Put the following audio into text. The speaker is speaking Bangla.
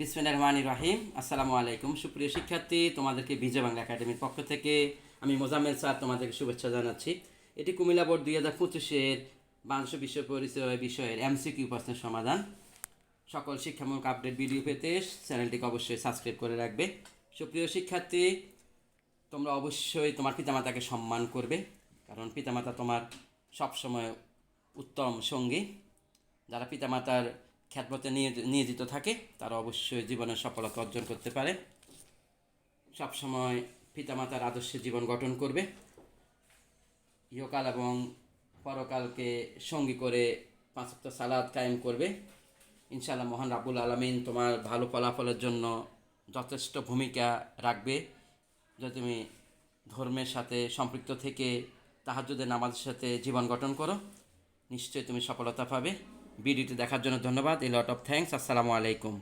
বিসমিল্লাহ রহমান রাহিম আসসালামু আলাইকুম। সুপ্রিয় শিক্ষার্থী, তোমাদেরকে বিজয় বাংলা একাডেমির পক্ষ থেকে আমি মোজাম্মেল স্যার তোমাদেরকে শুভেচ্ছা জানাচ্ছি। এটি কুমিল্লা বোর্ড দুই হাজার পঁচিশের বাংলাদেশ বিশ্ব পরিচয় বিষয়ের এমসিকিউ প্রশ্নের সমাধান। সকল শিক্ষামূলক আপডেট ভিডিও পেতে চ্যানেলটিকে অবশ্যই সাবস্ক্রাইব করে রাখবে। সুপ্রিয় শিক্ষার্থী, তোমরা অবশ্যই তোমার পিতামাতাকে সম্মান করবে, কারণ পিতামাতা তোমার সবসময় উত্তম সঙ্গী। যারা পিতামাতার খ্যাতমতে নিয়োজ- নিয়োজিত থাকে, তারা অবশ্যই জীবনের সফলতা অর্জন করতে পারে। সবসময় পিতামাতার আদর্শে জীবন গঠন করবে। ইহকাল এবং পরকালকে সঙ্গী করে পাঁচক্ত সালাদ কায়েম করবে। ইনশাআল্লাহ মহান রাবুল আলমিন তোমার ভালো ফলাফলের জন্য যথেষ্ট ভূমিকা রাখবে। যদি তুমি ধর্মের সাথে সম্পৃক্ত থেকে তাহাজ্জুদের নামাজের সাথে জীবন গঠন করো, নিশ্চয়ই তুমি সফলতা পাবে। ভিডিওটি দেখার জন্য ধন্যবাদ। এ লট অফ থ্যাংকস আসসালামু আলাইকুম।